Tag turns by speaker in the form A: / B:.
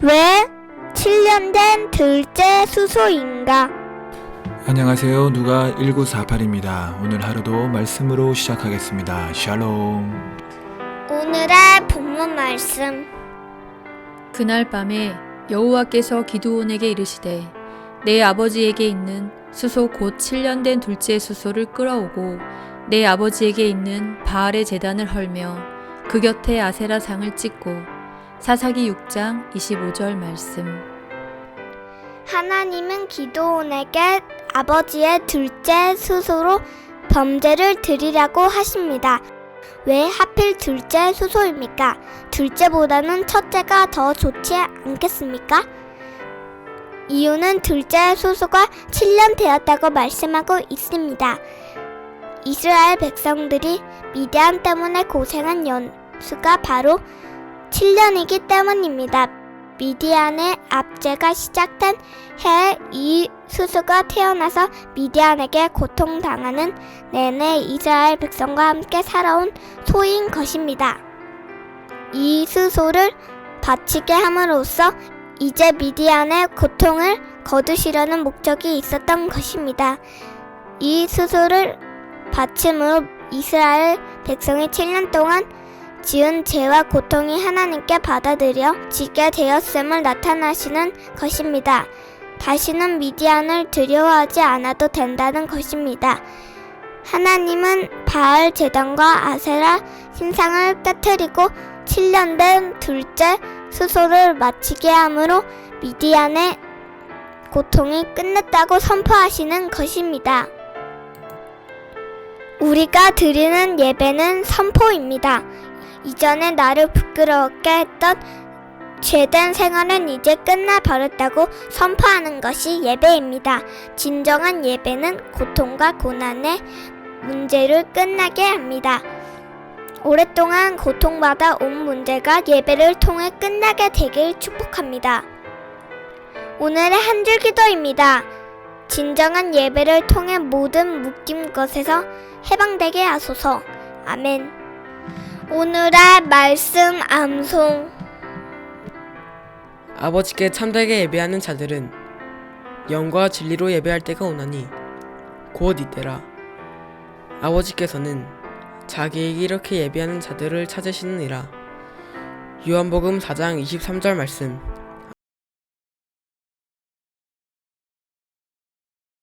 A: 왜 7년 된 둘째 수소인가?
B: 안녕하세요. 누가 1948입니다. 오늘 하루도 말씀으로 시작하겠습니다. 샬롬.
A: 오늘의 본문 말씀
C: 그날 밤에 여호와께서 기드온에게 이르시되 내 아버지에게 있는 수소 곧 7년 된 둘째 수소를 끌어오고 내 아버지에게 있는 바알의 제단을 헐며 그 곁에 아세라 상을 찍고 사사기 6장 25절 말씀
A: 하나님은 기도온에게 아버지의 둘째 수소로 범죄를 드리라고 하십니다. 왜 하필 둘째 수소입니까? 둘째보다는 첫째가 더 좋지 않겠습니까? 이유는 둘째 수소가 7년 되었다고 말씀하고 있습니다. 이스라엘 백성들이 미디안 때문에 고생한 연수가 바로 7년이기 때문입니다. 미디안의 압제가 시작된 해에 이 수수가 태어나서 미디안에게 고통당하는 내내 이스라엘 백성과 함께 살아온 소인 것입니다. 이 수소를 바치게 함으로써 이제 미디안의 고통을 거두시려는 목적이 있었던 것입니다. 이 수소를 바침으로 이스라엘 백성이 7년 동안 지은 죄와 고통이 하나님께 받아들여 지게 되었음을 나타나시는 것입니다. 다시는 미디안을 두려워하지 않아도 된다는 것입니다. 하나님은 바알 제단과 아세라 신상을 깨뜨리고 7년 된 둘째 수소를 마치게 함으로 미디안의 고통이 끝났다고 선포하시는 것입니다. 우리가 드리는 예배는 선포입니다. 이전에 나를 부끄러웠게 했던 죄된 생활은 이제 끝나버렸다고 선포하는 것이 예배입니다. 진정한 예배는 고통과 고난의 문제를 끝나게 합니다. 오랫동안 고통받아 온 문제가 예배를 통해 끝나게 되길 축복합니다. 오늘의 한 줄 기도입니다. 진정한 예배를 통해 모든 묶인 것에서 해방되게 하소서. 아멘. 오늘의 말씀 암송.
D: 아버지께 참되게 예배하는 자들은 영과 진리로 예배할 때가 오나니 곧 이때라. 아버지께서는 자기에게 이렇게 예배하는 자들을 찾으시느니라. 요한복음 4장 23절 말씀